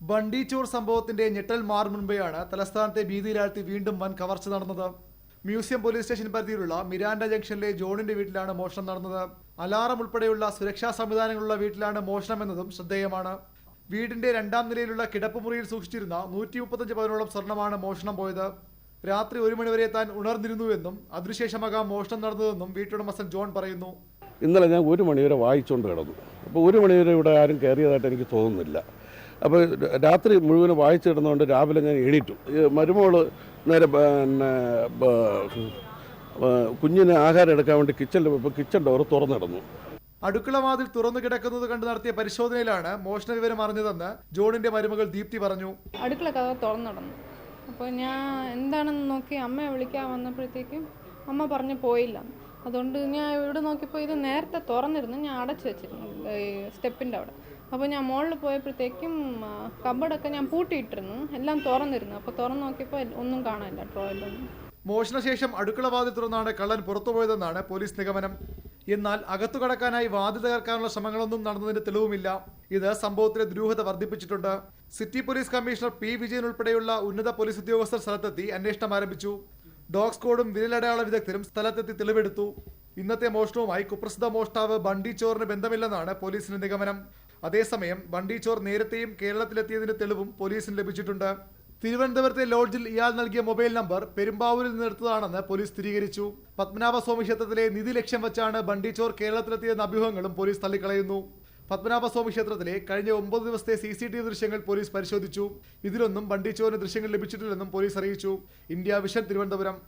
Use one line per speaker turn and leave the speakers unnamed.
ബണ്ടിച്ചോർ സംഭവത്തിന്റെ ഞെട്ടൽ മാർ മുൻപെയാണ് തലസ്ഥാനത്തെ ഭീതിയിലാഴ്ത്തി വീണ്ടും വൻ കവർച്ച നടന്നത്. മ്യൂസിയം പോലീസ് സ്റ്റേഷൻ പരിധിയിലുള്ള മിരാൻഡ ജംഗ്ഷനിലെ ജോണിന്റെ വീട്ടിലാണ് മോഷണം നടന്നത്. അലാറം ഉൾപ്പെടെയുള്ള സുരക്ഷാ സംവിധാനങ്ങളുള്ള വീട്ടിലാണ് മോഷണം എന്നതും ശ്രദ്ധേയമാണ്. വീടിന്റെ രണ്ടാം നിലയിലുള്ള കിടപ്പുമുറിയിൽ സൂക്ഷിച്ചിരുന്ന നൂറ്റി മുപ്പത്തഞ്ച് പവനോളം സ്വർണമാണ് മോഷണം പോയത്. രാത്രി ഒരു മണിവരെ താൻ ഉണർന്നിരുന്നുവെന്നും അതിനുശേഷമാകാം മോഷണം നടന്നതെന്നും വീട്ടുടമസ്ഥൻ ജോൺ പറയുന്നു.
ഇന്നലെ ഞാൻ ഒരു മണിവരെ വായിച്ചുകൊണ്ട് കിടന്നു. അപ്പോൾ ഒരു മണിവരെ ഇവിടെ ആരും കയറിയതായിട്ട് എനിക്ക് തോന്നുന്നില്ല. അപ്പോൾ രാത്രി മുഴുവൻ വായിച്ചു കിടന്നുകൊണ്ട് രാവിലെ ഞാൻ എണീറ്റു. മരുമോൾ നേരെ പിന്നെ കുഞ്ഞിന് ആഹാരം എടുക്കാൻ വേണ്ടി കിച്ചണിൽ പോയപ്പോൾ കിച്ചൺ ഡോർ തുറന്നിടുന്നു.
അടുക്കള വാതിൽ തുറന്നു കിടക്കുന്നത് കണ്ട് നടത്തിയ പരിശോധനയിലാണ് മോഷണ വിവരം അറിഞ്ഞതെന്ന് ജോണിന്റെ മരുമകൾ ദീപ്തി പറഞ്ഞു.
അടുക്കള കഥ തുറന്നിടന്നു. അപ്പോൾ ഞാൻ എന്താണെന്ന് നോക്കി അമ്മയെ വിളിക്കാൻ വന്നപ്പോഴത്തേക്കും അമ്മ പറഞ്ഞു പോയില്ല. അതുകൊണ്ട് ഞാൻ ഇവിടെ നോക്കിയപ്പോൾ ഇത് നേരത്തെ തുറന്നിരുന്നു. ഞാൻ അടച്ചു വെച്ചിരുന്നു സ്റ്റെപ്പിന്റെ സ്റ്റെപ്പിന്റെ അവിടെ. അപ്പോൾ ഞാൻ മുകളിൽ പോയപ്പോഴത്തേക്കും കബഡൊക്കെ ഞാൻ പൂട്ടിയിട്ടിരുന്നു. എല്ലാം തുറന്നിരുന്നു. അപ്പോൾ തുറന്നു നോക്കിയപ്പോൾ ഒന്നും കാണാനില്ല ട്രോയിലൊന്നും
മോഷണശേഷം അടുക്കള വാതിൽ തുറന്നാണ് കള്ളൻ പുറത്തുപോയതെന്നാണ് പോലീസ് നിഗമനം. എന്നാൽ അകത്തു കടക്കാനായി വാതിൽ തകർക്കാനുള്ള ശ്രമങ്ങളൊന്നും നടന്നതിന്റെ തെളിവുമില്ല. ഇത് സംഭവത്തിലെ ദുരൂഹത വർദ്ധിപ്പിച്ചിട്ടുണ്ട്. City police commissioner P Vijayan ഉൾപ്പെടെയുള്ള ഉന്നത പോലീസ് ഉദ്യോഗസ്ഥർ സ്ഥലത്തെത്തി അന്വേഷണം ആരംഭിച്ചു. ഡോഗ് സ്ക്വാഡും വിരലടയാള വിദഗ്ധരും സ്ഥലത്തെത്തി തെളിവെടുത്തു. ഇന്നത്തെ മോഷണവുമായി കുപ്രസിദ്ധ മോഷ്ടാവ് ബണ്ടി ചോറിന് ബന്ധമില്ലെന്നാണ് പോലീസിന്റെ നിഗമനം. അതേസമയം വണ്ടിച്ചോർ ചോർ നേരത്തെയും കേരളത്തിലെത്തിയതിന്റെ തെളിവും പോലീസിന് ലഭിച്ചിട്ടുണ്ട്. തിരുവനന്തപുരത്തെ ലോഡ്ജിൽ ഇയാൾ നൽകിയ മൊബൈൽ നമ്പർ പെരുമ്പാവൂരിൽ നിന്നെടുത്തതാണെന്ന് പോലീസ് സ്ഥിരീകരിച്ചു. പത്മനാഭസ്വാമി ക്ഷേത്രത്തിലെ നിധി ലക്ഷ്യം വെച്ചാണ് ബണ്ടിച്ചോർ കേരളത്തിലെത്തിയെന്ന അഭ്യൂഹങ്ങളും പോലീസ് തള്ളിക്കളയുന്നു. പത്മനാഭസ്വാമി ക്ഷേത്രത്തിലെ കഴിഞ്ഞ ഒമ്പത് ദിവസത്തെ സി സി ടി വി ദൃശ്യങ്ങൾ പോലീസ് പരിശോധിച്ചു. ഇതിലൊന്നും ബണ്ടിച്ചോറിന് ദൃശ്യങ്ങൾ ലഭിച്ചിട്ടില്ലെന്നും പോലീസ് അറിയിച്ചു. India vision Thiruvananthapuram.